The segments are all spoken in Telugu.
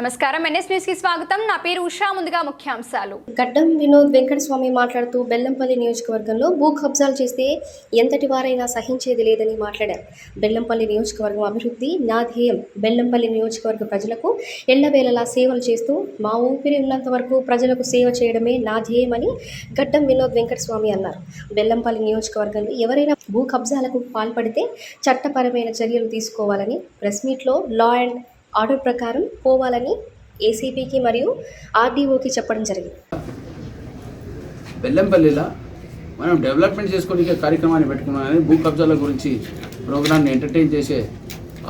నమస్కారం. ఎన్ఎస్ న్యూస్కి స్వాగతం. నా పేరు ఉషా. ముందుగా ముఖ్యాంశాలు. గడ్డం వినోద్ వెంకటస్వామి మాట్లాడుతూ బెల్లంపల్లి నియోజకవర్గంలో భూ కబ్జాలు చేస్తే ఎంతటి వారైనా సహించేది లేదని మాట్లాడారు. బెల్లంపల్లి నియోజకవర్గం అభివృద్ధి నా ధ్యేయం. బెల్లంపల్లి నియోజకవర్గ ప్రజలకు ఎల్లవేళలా సేవలు చేస్తూ మా ఊపిరి ఉన్నంత వరకు ప్రజలకు సేవ చేయడమే నా ధ్యేయమని గడ్డం వినోద్ వెంకటస్వామి అన్నారు. బెల్లంపల్లి నియోజకవర్గంలో ఎవరైనా భూ కబ్జాలకు పాల్పడితే చట్టపరమైన చర్యలు తీసుకోవాలని ప్రెస్ మీట్లో లా అండ్ ఆర్డర్ ప్రకారం పోవాలని ఏసీపీకి మరియు ఆర్డీఓకి చెప్పడం జరిగింది. బెల్లంపల్లిలో మనం డెవలప్మెంట్ చేసుకునే కార్యక్రమాన్ని పెట్టుకున్నాం భూ కబ్జాల గురించి ప్రోగ్రామ్ని ఎంటర్టైన్ చేసే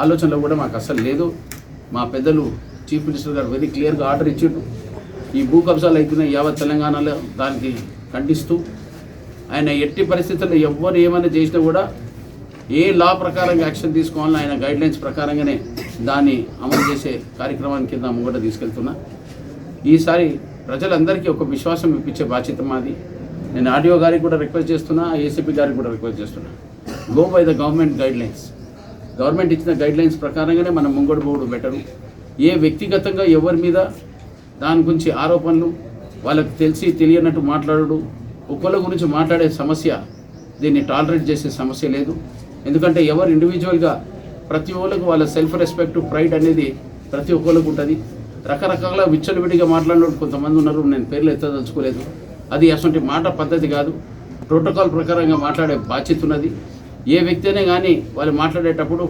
ఆలోచనలో కూడా మాకు అస్సలు లేదు. మా పెద్దలు చీఫ్ మినిస్టర్ గారు వెరీ క్లియర్గా ఆర్డర్ ఇచ్చిండు ఈ భూ కబ్జాలు అవుతున్నాయి యావత్ తెలంగాణలో దానికి ఖండిస్తూ ఆయన ఎట్టి పరిస్థితుల్లో ఎవరు ఏమైనా చేసినా కూడా ఏ లా ప్రకారంగా యాక్షన్ తీసుకోవాలని ఆయన గైడ్లైన్స్ ప్రకారంగానే దాన్ని అమలు చేసే కార్యక్రమాన్ని కింద ముంగట తీసుకెళ్తున్నా. ఈసారి ప్రజలందరికీ ఒక విశ్వాసం ఇప్పించే బాధ్యత మాది. నేను ఆర్డీఓ గారికి కూడా రిక్వెస్ట్ చేస్తున్నా ఏసీపీ గారికి కూడా రిక్వెస్ట్ చేస్తున్నా. Go by the government guidelines government ఇచ్చిన గైడ్లైన్స్ ప్రకారంగానే మనం ముంగడు పోవడం బెటరు. ఏ వ్యక్తిగతంగా ఎవరి మీద దాని గురించి ఆరోపణలు వాళ్ళకి తెలిసి తెలియనట్టు మాట్లాడడు ఒకళ్ళ గురించి మాట్లాడే సమస్య దీన్ని టాలరేట్ చేసే సమస్య లేదు. ఎందుకంటే ఎవరు ఇండివిజువల్గా ప్రతి ఒక్కరికి వాళ్ళ సెల్ఫ్ రెస్పెక్ట్ ప్రైడ్ అనేది ప్రతి ఒక్కరికి ఉంటుంది. రకరకాల విచ్చలవిడిగా విడిగా వాళ్ళు కొంతమంది ఉన్నారు నేను పేర్లు ఎత్తదలుచుకోలేదు. అది అసలు మాట పద్ధతి కాదు. ప్రోటోకాల్ ప్రకారంగా మాట్లాడే బాధ్యత ఉన్నది. ఏ వ్యక్తి అయినా కానీ వాళ్ళు మాట్లాడేటప్పుడు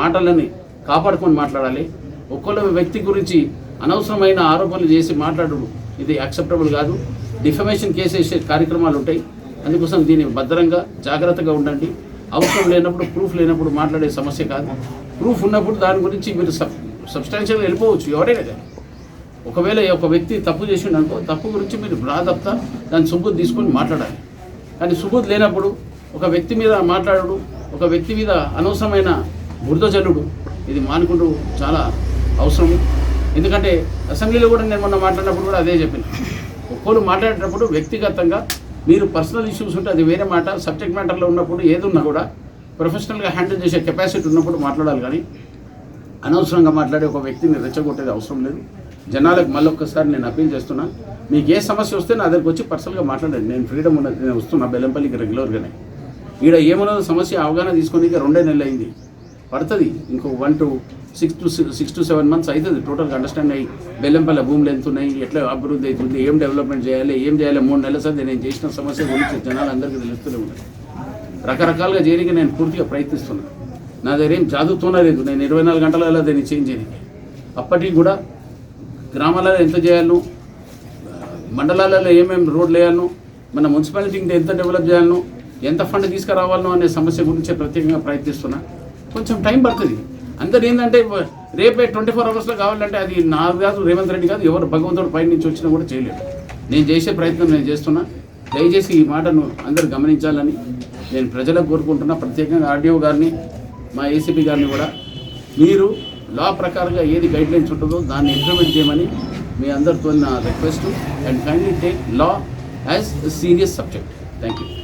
మాటలని కాపాడుకొని మాట్లాడాలి. ఒక్కొక్క వ్యక్తి గురించి అనవసరమైన ఆరోపణలు చేసి మాట్లాడడం ఇది యాక్సెప్టబుల్ కాదు. డిఫమేషన్ కేసు వేసే కార్యక్రమాలు ఉంటాయి. అందుకోసం దీన్ని భద్రంగా జాగ్రత్తగా ఉండండి. అవసరం లేనప్పుడు ప్రూఫ్ లేనప్పుడు మాట్లాడే సమస్య కాదు. ప్రూఫ్ ఉన్నప్పుడు దాని గురించి మీరు సబ్ సబ్స్టాన్షియల్గా వెళ్ళిపోవచ్చు. ఎవరైనా కానీ. ఒకవేళ ఒక వ్యక్తి తప్పు చేసిండు అనుకో తప్పు గురించి మీరు బాధప్తా దాన్ని సుబుద్ధి తీసుకొని మాట్లాడాలి. కానీ సుబుత్ లేనప్పుడు ఒక వ్యక్తి మీద మాట్లాడడు ఒక వ్యక్తి మీద అనవసరమైన బురద జల్లుడు ఇది మానుకుంటూ చాలా అవసరం ఎందుకంటే అసెంబ్లీలో కూడా నేను మొన్న మాట్లాడినప్పుడు కూడా అదే చెప్పిన. ఒక్కోరు మాట్లాడేటప్పుడు వ్యక్తిగతంగా మీరు పర్సనల్ ఇష్యూస్ ఉంటే అది వేరే మాట సబ్జెక్ట్ మ్యాటర్లో ఉన్నప్పుడు ఏదున్నా కూడా ప్రొఫెషనల్గా హ్యాండిల్ చేసే కెపాసిటీ ఉన్నప్పుడు మాట్లాడాలి కానీ అనవసరంగా మాట్లాడే ఒక వ్యక్తిని రెచ్చగొట్టేది అవసరం లేదు. జనాలకు మళ్ళీ ఒక్కసారి నేను అప్పీల్ చేస్తున్నా మీకు ఏ సమస్య వస్తే నా దగ్గరకు వచ్చి పర్సనల్గా మాట్లాడండి. నేను ఫ్రీడమ్ ఉన్నది నేను వస్తున్నా బెల్లంపల్లికి రెగ్యులర్గానే. ఈడ ఏమన్నదో సమస్య అవగాహన తీసుకొని రెండే నెలలు అయింది పడుతుంది. ఇంకో one two six two six two seven months అవుతుంది టోటల్గా అండర్స్టాండ్ అయ్యి బెల్లంపల్ల భూములు ఎంత ఉన్నాయి ఎట్లా అభివృద్ధి అవుతుంది ఏం డెవలప్మెంట్ చేయాలి ఏం చేయాలి మూడు నెలల సార్ నేను చేసిన సమస్య గురించి జనాలందరికీ తెలుస్తూనే ఉన్నాయి రకరకాలుగా చేయడానికి నేను పూర్తిగా ప్రయత్నిస్తున్నాను నా దగ్గర ఏం చదువుతూనే లేదు. నేను ఇరవై నాలుగు గంటలలో దాన్ని చేంజ్ చేయడానికి. అప్పటికి కూడా గ్రామాలలో ఎంత చేయాలను మండలాలలో ఏమేమి రోడ్లు వేయాలను మన మున్సిపాలిటీ ఎంత డెవలప్ చేయాలను ఎంత ఫండ్ తీసుకురావాలను అనే సమస్య గురించి ప్రత్యేకంగా ప్రయత్నిస్తున్నా. కొంచెం టైం పడుతుంది. అందరు ఏంటంటే రేపే ట్వంటీ ఫోర్ అవర్స్లో కావాలంటే అది నా కాదు రేవంత్ రెడ్డి కాదు ఎవరు భగవంతుడు పై నుంచి వచ్చినా కూడా చేయలేడు నేను చేసే ప్రయత్నం నేను చేస్తున్నా. దయచేసి ఈ మాటను అందరు గమనించాలని నేను ప్రజలకు కోరుకుంటున్నా. ప్రత్యేకంగా ఆర్డీఓ గారిని మా ఏసీపీ గారిని కూడా. మీరు లా ప్రకారంగా ఏది గైడ్ లైన్స్ ఉంటుందో దాన్ని ఇంప్లిమెంట్ చేయమని మీ అందరితో నా request and kindly take law as serious subject thank you